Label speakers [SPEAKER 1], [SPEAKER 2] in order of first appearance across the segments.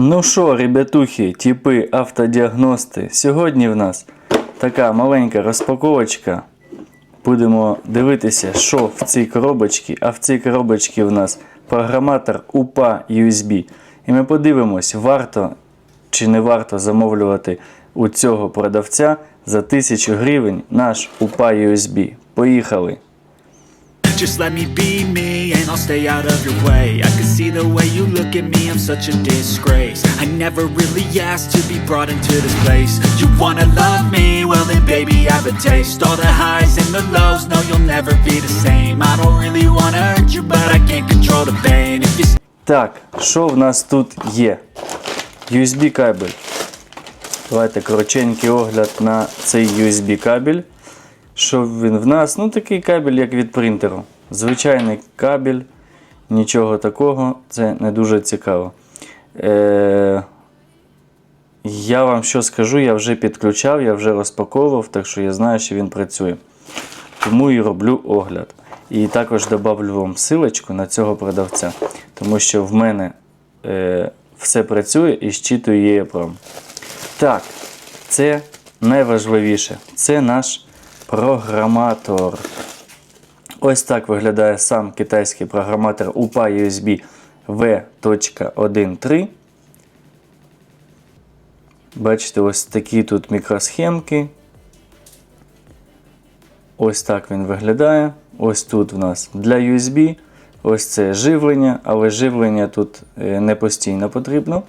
[SPEAKER 1] Ну що, ребятухи, типи автодіагности, сьогодні в нас така маленька розпаковочка. Будемо дивитися, що в цій коробочці. А в цій коробочці в нас програматор UPA USB. І ми подивимось, варто чи не варто замовлювати у цього продавця за 1000 гривень наш UPA USB. Поїхали!
[SPEAKER 2] Just let me be me and I'll stay out of your way I can see the way you look at me, I'm such a disgrace I never really asked to be brought into this place You wanna love me? Well then baby I have a taste All the highs and the lows, no you'll never be the same I don't really wanna hurt you but I can't control the pain If you
[SPEAKER 1] Так, що в нас тут є? USB кабель. Давайте коротенький огляд на цей USB кабель. Що він в нас? Ну, такий кабель, як від принтеру. Звичайний кабель, нічого такого, це не дуже цікаво. Е- я вам що скажу, я вже підключав, я вже розпаковував, так що я знаю, що він працює. Тому і роблю огляд. І також добавлю вам силочку на цього продавця, тому що в мене е, все працює і щитує EEPROM. Так, це найважливіше. Це наш програматор. Ось так виглядає сам китайський програматор UPA USB V.13. Бачите, ось такі тут мікросхемки. Ось так він виглядає. Ось тут в нас для USB. Ось це живлення, але живлення тут е, не постійно потрібно.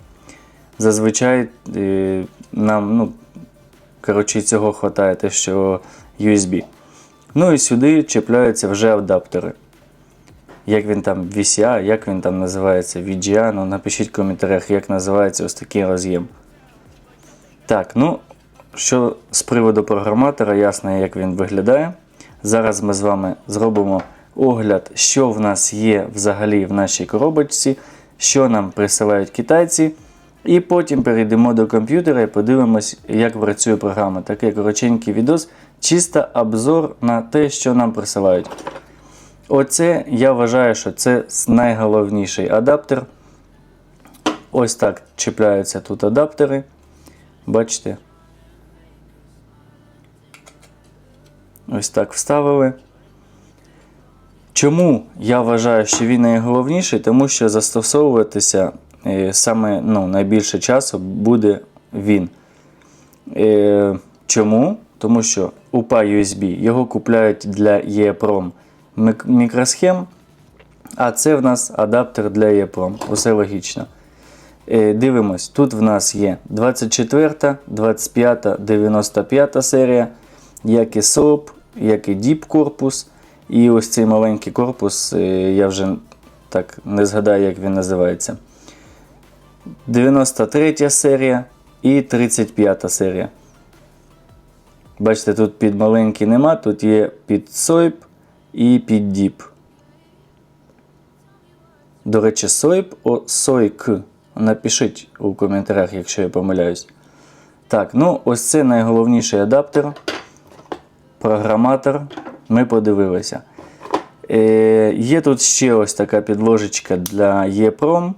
[SPEAKER 1] Зазвичай е, нам ну, коротше, цього вистачає те, що USB. Ну і сюди чіпляються вже адаптери. Як він там VCA, як він там називається VGA, ну напишіть в коментарях, як називається ось такий роз'єм. Так, ну, що з приводу програматора, ясно, як він виглядає. Зараз ми з вами зробимо огляд, що в нас є взагалі в нашій коробочці, що нам присилають китайці. І потім перейдемо до комп'ютера і подивимось, як працює програма. Такий коротенький відос, чисто обзор на те, що нам присилають. Оце я вважаю, що це найголовніший адаптер. Ось так чіпляються тут адаптери. Бачите? Ось так вставили. Чому я вважаю, що він найголовніший? Тому що застосовуватися е, саме ну, найбільше часу буде він. Е, чому? Тому що UPA USB його купляють для EEPROM мікросхем, а це в нас адаптер для EEPROM. Усе логічно. Е, Дивимось, тут в нас є 24, 25, 95 серія, як і SOAP, як і Deep корпус. І ось цей маленький корпус, е, я вже так не згадаю, як він називається. 93 серія і 35 серія. Бачите, тут під маленький нема, тут є під SOIP і під Deep. До речі, SOIP о SOIC. Напишіть у коментарях, якщо я помиляюсь. Так, ну ось це найголовніший адаптер. Програматор. Ми подивилися. Е, є тут ще ось така підложечка для EEPROM,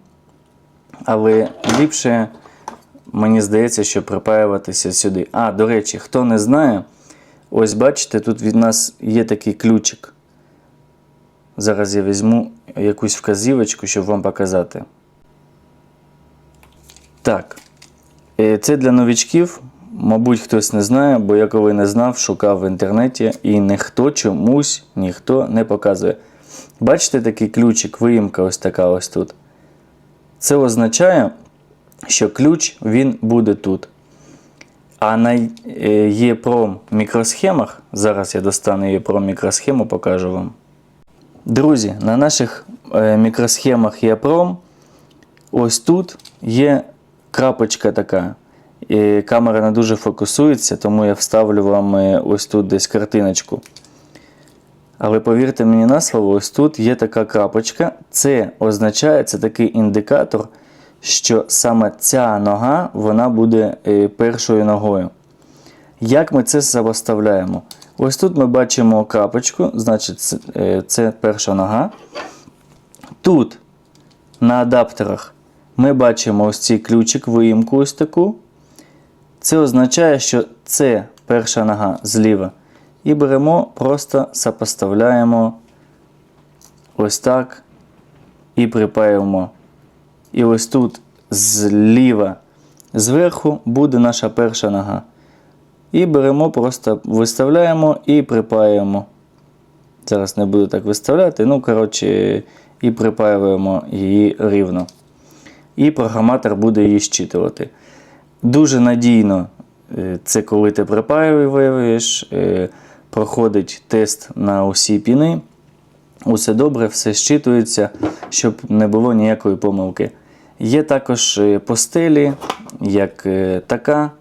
[SPEAKER 1] але ліпше, мені здається, що припаюватися сюди. А, до речі, хто не знає, ось бачите, тут від нас є такий ключик. Зараз я візьму якусь вказівочку, щоб вам показати. Так. Е, Це для новичків. Мабуть, хтось не знає, бо я коли не знав, шукав в інтернеті і ніхто чомусь ніхто не показує. Бачите такий ключик, виїмка ось така ось тут. Це означає, що ключ він буде тут. А на е, EEPROM мікросхемах, зараз я достану EEPROM мікросхему, покажу вам. Друзі, на наших е, мікросхемах EEPROM ось тут є крапочка така. І камера не дуже фокусується, тому я вставлю вам е, ось тут десь картиночку. Але повірте мені на слово, ось тут є така крапочка. Це означає, це такий індикатор, що саме ця нога вона буде е, першою ногою. Як ми це сопоставляємо? Ось тут ми бачимо крапочку, значить, це, е, це перша нога. Тут на адаптерах ми бачимо ось цей ключик, виїмку ось таку. Це означає, що це перша нога зліва. І беремо, просто сопоставляємо ось так і припаємо. І ось тут зліва зверху буде наша перша нога. І беремо, просто виставляємо і припаюємо. Зараз не буду так виставляти. Ну, коротше, і припаюємо її рівно. І програматор буде її щитувати. Дуже надійно, е, це коли ти припаюєш, е, проходить тест на усі піни. Усе добре, все щитується, щоб не було ніякої помилки. Є також е, постелі, як е, така.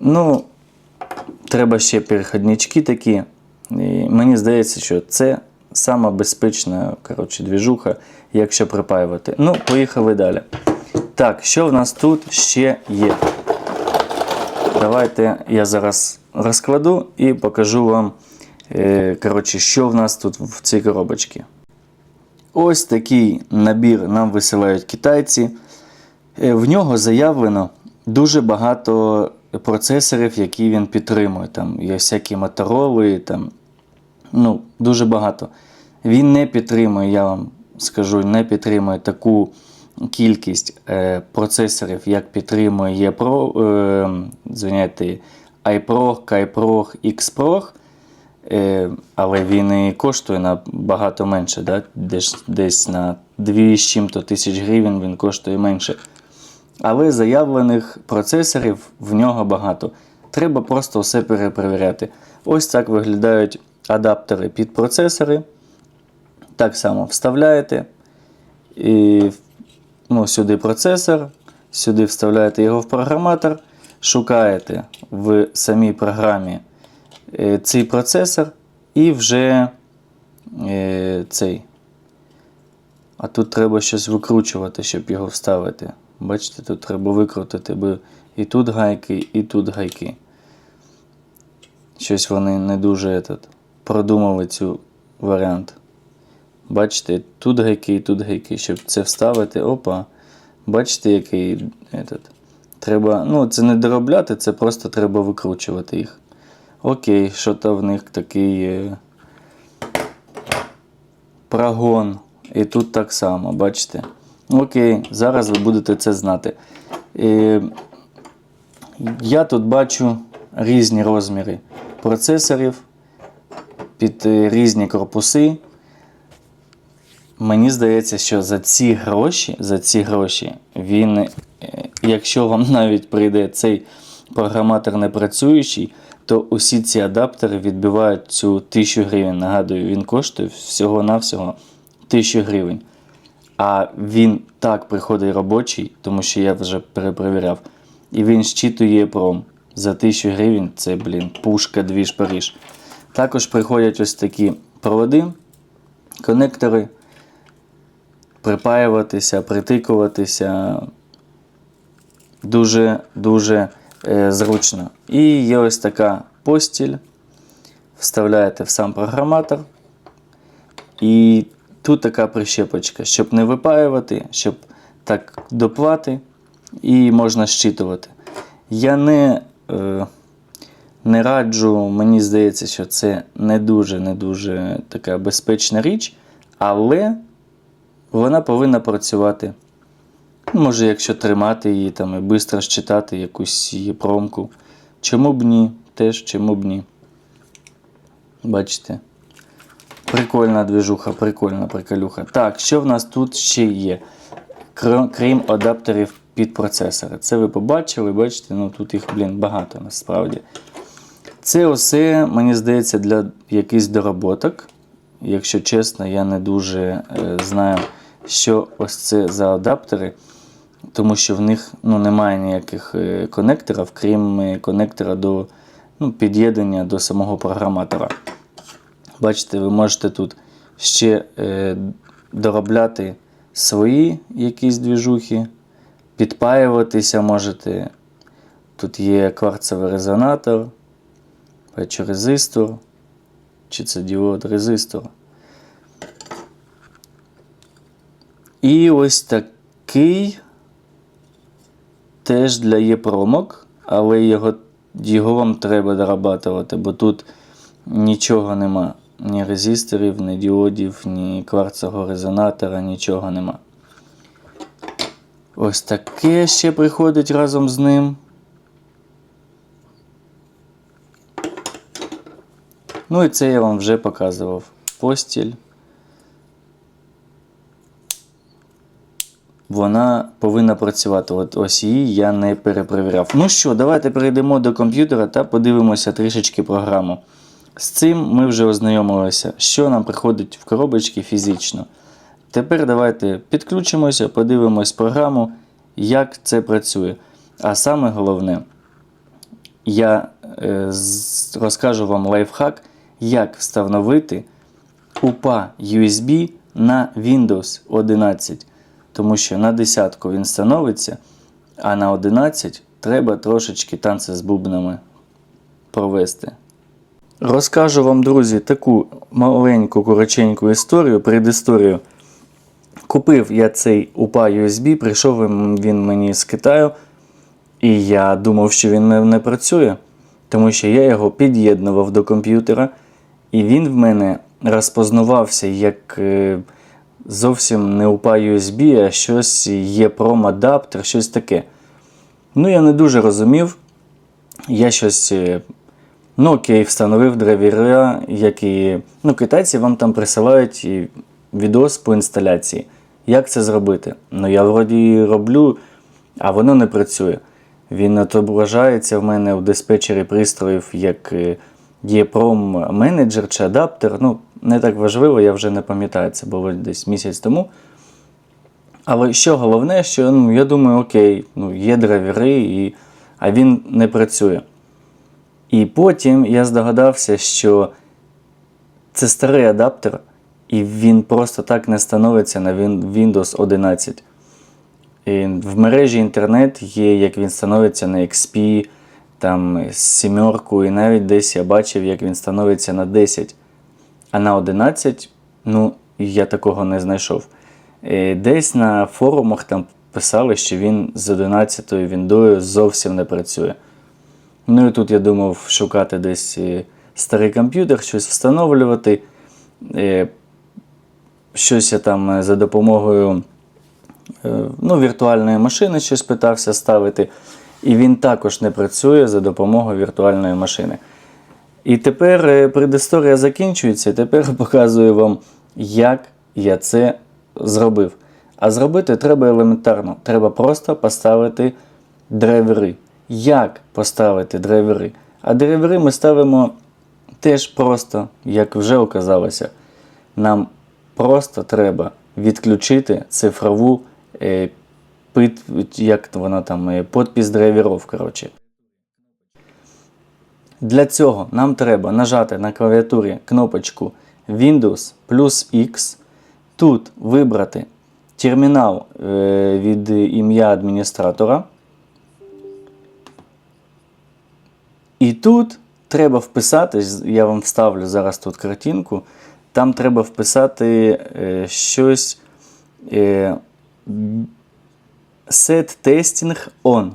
[SPEAKER 1] Ну, треба ще переходнички такі. І мені здається, що це сама безпечна коротше, двіжуха, якщо припаювати. Ну, поїхали далі. Так, що в нас тут ще є? Давайте я зараз розкладу і покажу вам, е, коротше, що в нас тут в цій коробочці. Ось такий набір нам висилають китайці. Е, В нього заявлено дуже багато процесорів, які він підтримує. Там є всякі мотороли, там, ну, дуже багато. Він не підтримує, я вам скажу, не підтримує таку кількість е, процесорів, як підтримує ePro, е, звиняйте, iPro, KaiPro, XPro. Е, але він і коштує набагато менше, да? десь, десь на 2 з чим-то тисяч гривень він коштує менше. Але заявлених процесорів в нього багато. Треба просто все перепровіряти. Ось так виглядають адаптери під процесори. Так само вставляєте. І ну, сюди процесор, сюди вставляєте його в програматор, шукаєте в самій програмі цей процесор і вже е, цей. А тут треба щось викручувати, щоб його вставити. Бачите, тут треба викрутити, бо і тут гайки, і тут гайки. Щось вони не дуже этот, продумали цю варіант. Бачите, тут гайки і тут гайки, щоб це вставити. Опа. Бачите, який этот. Треба, ну, це не доробляти, це просто треба викручувати їх. Окей, що то в них такий е, прогон. І тут так само, бачите? Окей, зараз ви будете це знати. Е, я тут бачу різні розміри процесорів під е, різні корпуси. Мені здається, що за ці гроші, за ці гроші, він, якщо вам навіть прийде цей програматор не працюючий, то усі ці адаптери відбивають цю 1000 гривень. Нагадую, він коштує всього-навсього 1000 гривень. А він так приходить робочий, тому що я вже перепровіряв. І він щитує пром. За 1000 гривень це, блін, пушка, двіж Паріж. Також приходять ось такі проводи, конектори, припаюватися, притикуватися. Дуже-дуже зручно. І є ось така постіль. Вставляєте в сам програматор. І тут така прищепочка, щоб не випаювати, щоб так доплати, і можна щитувати. Я не, е, не раджу, мені здається, що це не дуже не дуже така безпечна річ, але вона повинна працювати. Може, якщо тримати її там і швидко щитати якусь її промку. Чому б ні? Теж чому б ні. Бачите? Прикольна движуха, прикольна приколюха. Так, що в нас тут ще є? Крім адаптерів під процесори. Це ви побачили, бачите, ну тут їх, блін, багато насправді. Це усе, мені здається, для якихось доработок. Якщо чесно, я не дуже е, знаю, що ось це за адаптери, тому що в них ну, немає ніяких е, конекторів, крім е, конектора до ну, під'єднання до самого програматора. Бачите, ви можете тут ще е, доробляти свої якісь двіжухи, підпаюватися можете. Тут є кварцевий резонатор, резистор, чи це діод резистор. І ось такий теж для єпромок, але його, його вам треба дорабатувати, бо тут нічого нема. Ні резисторів, ні діодів, ні кварцевого резонатора, нічого нема. Ось таке ще приходить разом з ним. Ну і це я вам вже показував. Постіль. Вона повинна працювати. От ось її я не перепровіряв. Ну що, давайте перейдемо до комп'ютера та подивимося трішечки програму. З цим ми вже ознайомилися, що нам приходить в коробочки фізично. Тепер давайте підключимося, подивимось програму, як це працює. А саме головне, я е, розкажу вам лайфхак, як встановити UPA USB на Windows 11. Тому що на 10 він становиться, а на 11 треба трошечки танці з бубнами провести. Розкажу вам, друзі, таку маленьку коротеньку історію, предісторію. Купив я цей UPA USB, прийшов він- він мені з Китаю, і я думав, що він не- не працює, тому що я його під'єднував до комп'ютера, і він в мене розпознавався як е, зовсім не UPA USB, а щось є адаптер, щось таке. Ну, я не дуже розумів. Я щось. е, Ну, окей, встановив драйвера, які. Ну, китайці вам там присилають і відос по інсталяції. Як це зробити? Ну, я вроді роблю, а воно не працює. Він отображається в мене в диспетчері пристроїв як е, EEPROM менеджер чи адаптер. Ну, не так важливо, я вже не пам'ятаю, це було десь місяць тому. Але що головне, що ну, я думаю, окей, ну, є драйвери, і... а він не працює. І потім я здогадався, що це старий адаптер, і він просто так не становиться на Windows 11. І в мережі інтернет є, як він становиться на XP, там сімерку, і навіть десь я бачив, як він становиться на 10. А на 11, ну, я такого не знайшов. Е, Десь на форумах там писали, що він з 11 віндою зовсім не працює. Ну і тут я думав шукати десь е, старий комп'ютер, щось встановлювати. Е, Щось я там за допомогою ну, віртуальної машини щось питався ставити. І він також не працює за допомогою віртуальної машини. І тепер е, предісторія закінчується. Тепер показую вам, як я це зробив. А зробити треба елементарно. Треба просто поставити драйвери. Як поставити драйвери? А драйвери ми ставимо теж просто, як вже оказалося. Нам просто треба відключити цифрову е, як вона там, е, подпис драйверів. Коротше. Для цього нам треба нажати на клавіатурі кнопочку Windows плюс X. Тут вибрати термінал е, від ім'я адміністратора. І тут треба вписати, я вам вставлю зараз тут картинку. Там треба вписати е, щось set testing on.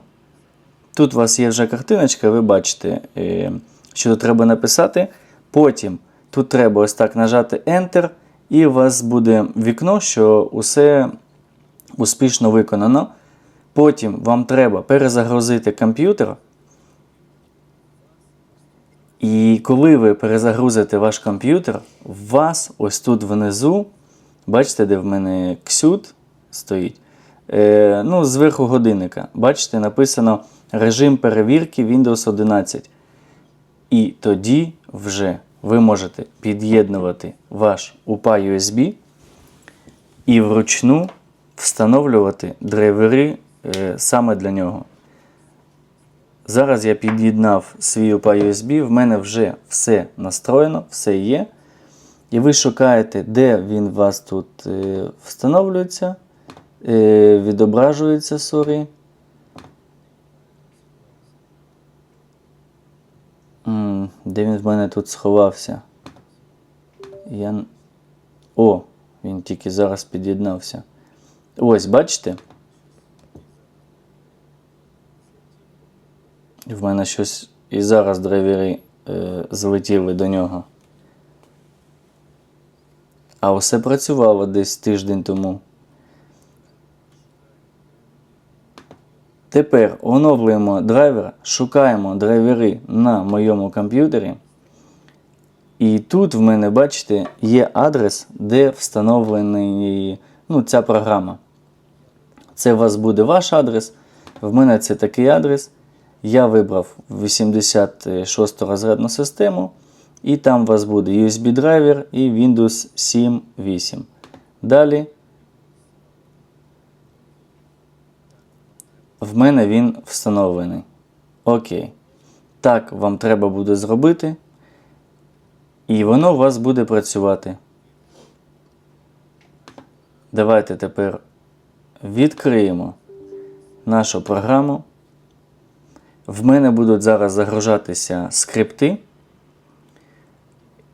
[SPEAKER 1] Тут у вас є вже картиночка, ви бачите, е, що тут треба написати. Потім тут треба ось так нажати Enter, і у вас буде вікно, що усе успішно виконано. Потім вам треба перезагрузити комп'ютер. І коли ви перезагрузите ваш комп'ютер, у вас ось тут внизу, бачите, де в мене ксют стоїть. Е, ну, зверху годинника. Бачите, написано режим перевірки Windows 11. І тоді вже ви можете під'єднувати ваш UPA USB і вручну встановлювати драйвери е, саме для нього. Зараз я під'єднав свій UPA USB, в мене вже все настроєно, все є. І ви шукаєте, де він у вас тут е, встановлюється, е, відображується, сорі. Де він в мене тут сховався? Я... О, він тільки зараз під'єднався. Ось, бачите? В мене щось і зараз драйвери е, злетіли до нього. А усе працювало десь тиждень тому. Тепер оновлюємо драйвер, шукаємо драйвери на моєму комп'ютері. І тут в мене, бачите, є адрес, де встановлений ну, ця програма. Це у вас буде ваш адрес. В мене це такий адрес. Я вибрав 86 розрядну систему, і там у вас буде USB драйвер і Windows 7.8. Далі в мене він встановлений. Окей. Так вам треба буде зробити. І воно у вас буде працювати. Давайте тепер відкриємо нашу програму. В мене будуть зараз загружатися скрипти.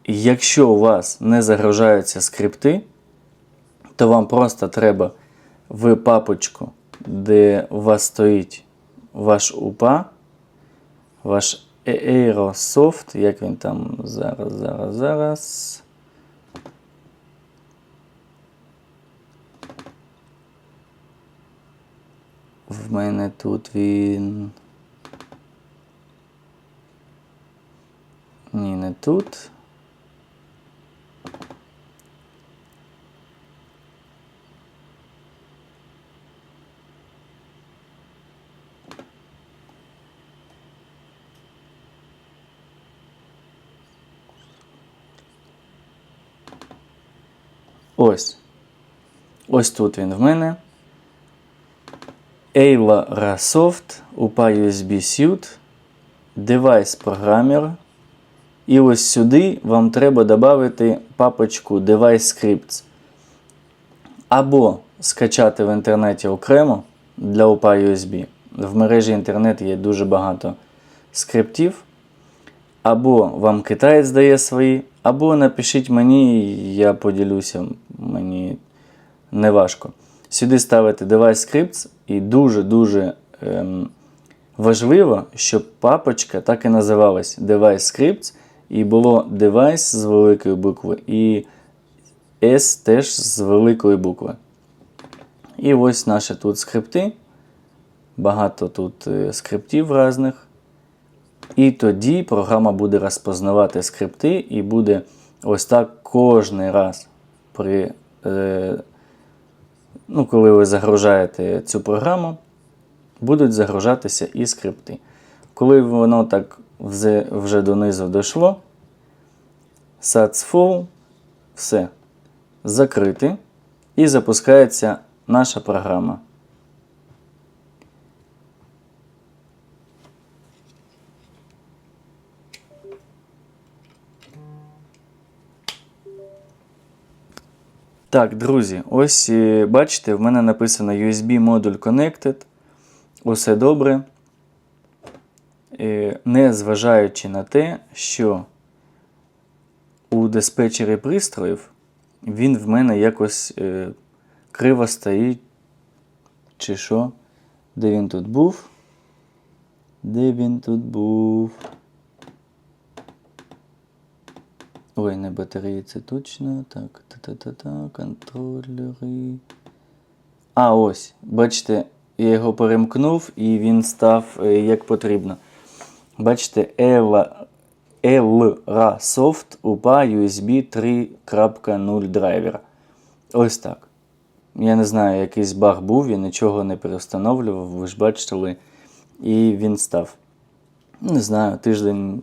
[SPEAKER 1] Якщо у вас не загружаються скрипти, то вам просто треба в папочку, де у вас стоїть ваш УПА, ваш Aerosoft, як він там зараз, зараз, зараз. В мене тут він. Ні, не тут. Ось. Ось тут він в мене. Ayla Rasoft, UPA USB Suite, Device Programmer. І ось сюди вам треба додати папочку Device Scripts. Або скачати в інтернеті окремо для UPA USB. В мережі інтернет є дуже багато скриптів. Або вам китаєць дає свої, або напишіть мені, і я поділюся, мені не важко. Сюди ставити Device Scripts і дуже-дуже ем, важливо, щоб папочка так і називалась Device Scripts, і було Device з великої букви і S теж з великої букви. І ось наші тут скрипти. Багато тут е, скриптів різних. І тоді програма буде розпознавати скрипти і буде ось так кожен раз, при, е, ну, коли ви загружаєте цю програму, будуть загружатися і скрипти. Коли воно так вже, вже донизу дійшло, SATS все, закрити, і запускається наша програма. Так, друзі, ось е, бачите, в мене написано USB модуль Connected. Усе добре. Е, Не зважаючи на те, що у диспетчері пристроїв він в мене якось е, криво стоїть. Чи що? Де він тут був? Де він тут був? Ой, не батареї, це точно. Так, та-та-та-та, контролери. А, ось. Бачите, я його перемкнув і він став е, як потрібно. Бачите, LRA Soft UPA USB 3.0 драйвер. Ось так. Я не знаю, якийсь баг був, я нічого не перестановлював, ви ж бачили, і він став. Не знаю, тиждень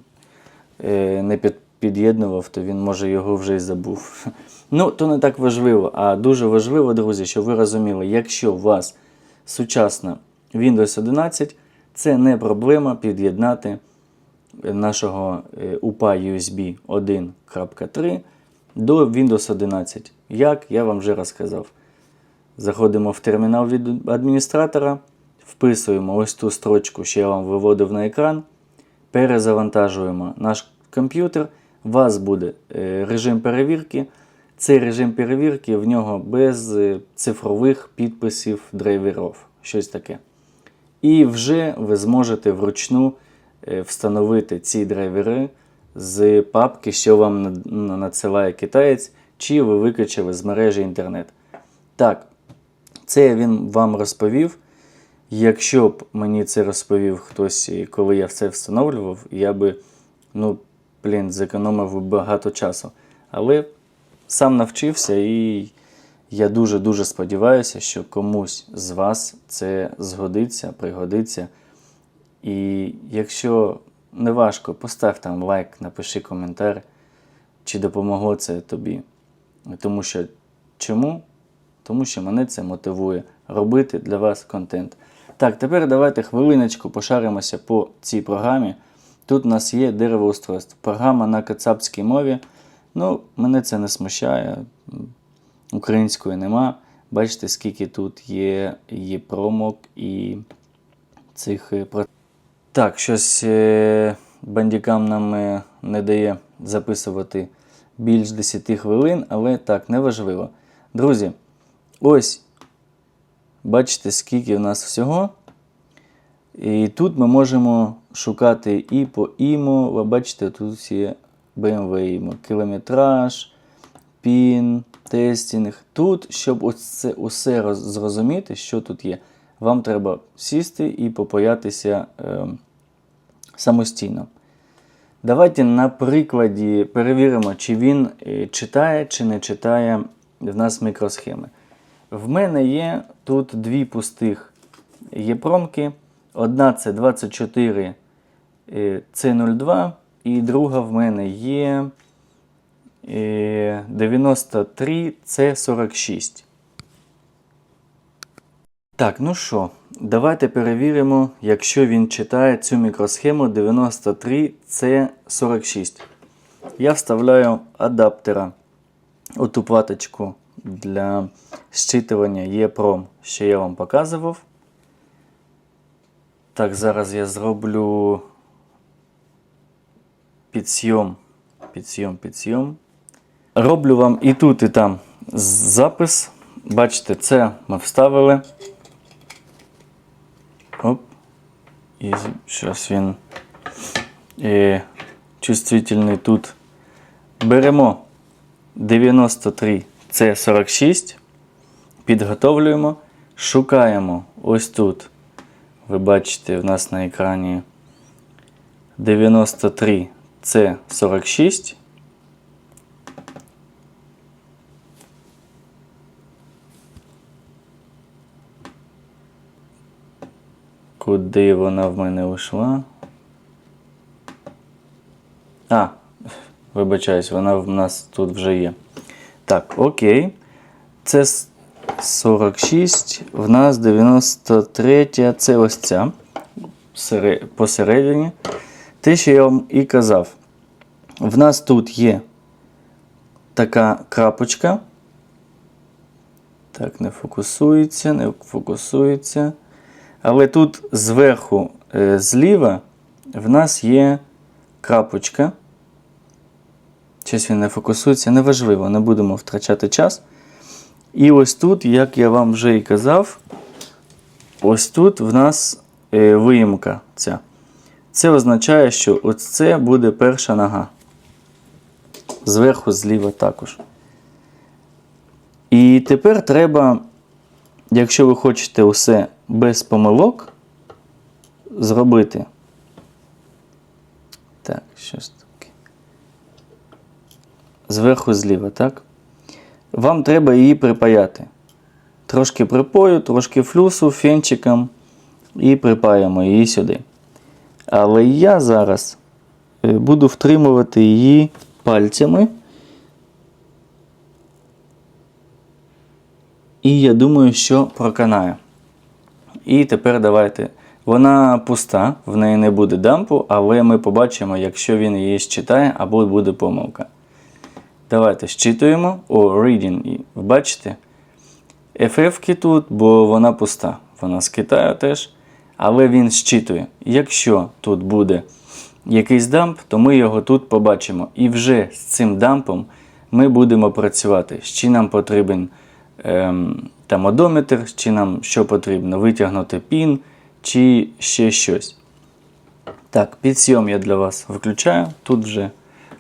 [SPEAKER 1] е, не під, під'єднував, то він може його вже й забув. Ну, то не так важливо. А дуже важливо, друзі, щоб ви розуміли, якщо у вас сучасна Windows 11, це не проблема під'єднати нашого UPA USB 1.3 до Windows 11. Як я вам вже розказав. Заходимо в термінал від адміністратора, вписуємо ось ту строчку, що я вам виводив на екран, перезавантажуємо наш комп'ютер. У вас буде е, режим перевірки. Цей режим перевірки в нього без е, цифрових підписів драйверів. Щось таке. І вже ви зможете вручну е, встановити ці драйвери з папки, що вам надсилає китаєць, чи ви викачали з мережі інтернет. Так, це він вам розповів. Якщо б мені це розповів хтось, коли я все встановлював, я би, ну, блін, зекономив багато часу. Але сам навчився і я дуже-дуже сподіваюся, що комусь з вас це згодиться, пригодиться. І якщо не важко, постав там лайк, напиши коментар, чи допомогло це тобі. Тому що чому? Тому що мене це мотивує робити для вас контент. Так, тепер давайте хвилиночку пошаримося по цій програмі. Тут у нас є деревоустройство. Програма на кацапській мові. Ну, мене це не смущає. Української нема. Бачите, скільки тут є, є промок і цих. е, Так, щось е, бандікам нам е, не дає записувати більш 10 хвилин, але так, неважливо. Друзі, ось бачите, скільки в нас всього. І тут ми можемо шукати і по ІМО. Ви бачите, тут є BMW ІМО, кілометраж, пін, тестінг. Тут, щоб це усе зрозуміти, що тут є, вам треба сісти і попоятися е, самостійно. Давайте на прикладі перевіримо, чи він е, читає чи не читає в нас мікросхеми. В мене є тут дві пустих єпромки. Одна це 24 C02, і друга в мене є е, 93 C46. Так, ну що, давайте перевіримо, якщо він читає цю мікросхему 93C46. Я вставляю адаптера у ту платочку для щитування EEPROM, що я вам показував. Так, зараз я зроблю підсйом, підсйом, підсйом. Роблю вам і тут, і там запис. Бачите, це ми вставили. Оп. І зараз він е, чувствительний тут. Беремо 93 це 46. Підготовлюємо. Шукаємо ось тут. Ви бачите, в нас на екрані 93 це 46. Куди вона в мене ушла? А, вибачаюсь, вона в нас тут вже є. Так, окей. Це 46, в нас 93, це ось ця посередині. Те, що я вам і казав, в нас тут є така крапочка. Так, не фокусується, не фокусується. Але тут зверху е, зліва в нас є крапочка. Щось він не фокусується, неважливо, не будемо втрачати час. І ось тут, як я вам вже і казав, ось тут в нас е, виїмка ця. Це означає, що ось це буде перша нога. Зверху зліва також. І тепер треба, якщо ви хочете усе без помилок, зробити. Так, що ж таке? Зверху зліва, так? Вам треба її припаяти. Трошки припою, трошки флюсу фенчиком і припаємо її сюди. Але я зараз е, буду втримувати її пальцями. І я думаю, що проканає. І тепер давайте. Вона пуста, в неї не буде дампу, але ми побачимо, якщо він її считає або буде помилка. Давайте щитуємо. О, reading. Бачите? FF тут, бо вона пуста. Вона з Китаю теж. Але він щитує. Якщо тут буде якийсь дамп, то ми його тут побачимо. І вже з цим дампом ми будемо працювати. Чи нам потрібен ем, там одометр, чи нам що потрібно, витягнути пін, чи ще щось. Так, підсйом я для вас виключаю. Тут вже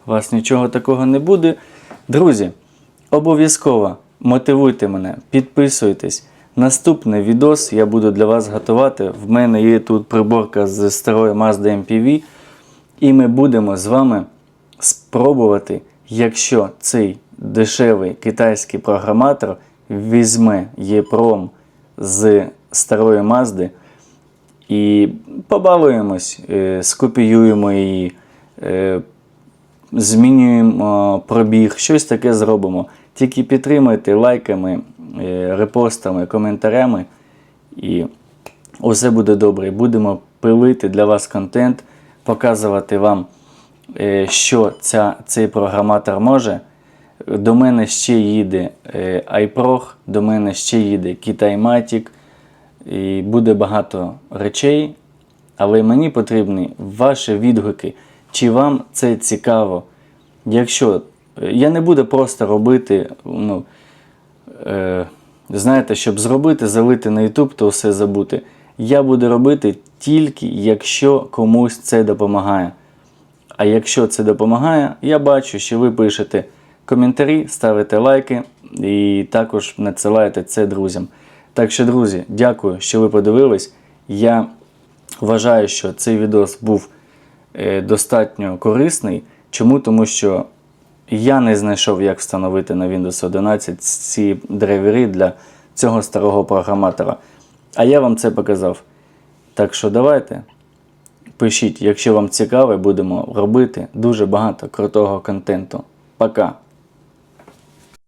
[SPEAKER 1] у вас нічого такого не буде. Друзі, обов'язково мотивуйте мене, підписуйтесь. Наступний відос я буду для вас готувати. В мене є тут приборка з старої Mazda MPV. І ми будемо з вами спробувати, якщо цей дешевий китайський програматор візьме EEPROM з старої Mazda і побалуємось, е, скопіюємо її, е, змінюємо пробіг, щось таке зробимо. Тільки підтримуйте лайками, е, репостами, коментарями, і усе буде добре. Будемо пилити для вас контент, показувати вам, е, що ця, цей програматор може. До мене ще їде е, iProg, до мене ще їде KitaiMatic, і буде багато речей, але мені потрібні ваші відгуки, чи вам це цікаво. Якщо е, я не буду просто робити, ну, е, знаєте, щоб зробити, залити на YouTube, то все забути. Я буду робити тільки, якщо комусь це допомагає. А якщо це допомагає, я бачу, що ви пишете коментарі, ставите лайки і також надсилаєте це друзям. Так що, друзі, дякую, що ви подивились. Я вважаю, що цей відос був достатньо корисний. Чому? Тому що я не знайшов, як встановити на Windows 11 ці драйвери для цього старого програматора. А я вам це показав. Так що давайте. Пишіть, якщо вам цікаво, будемо робити дуже багато крутого контенту. Пока!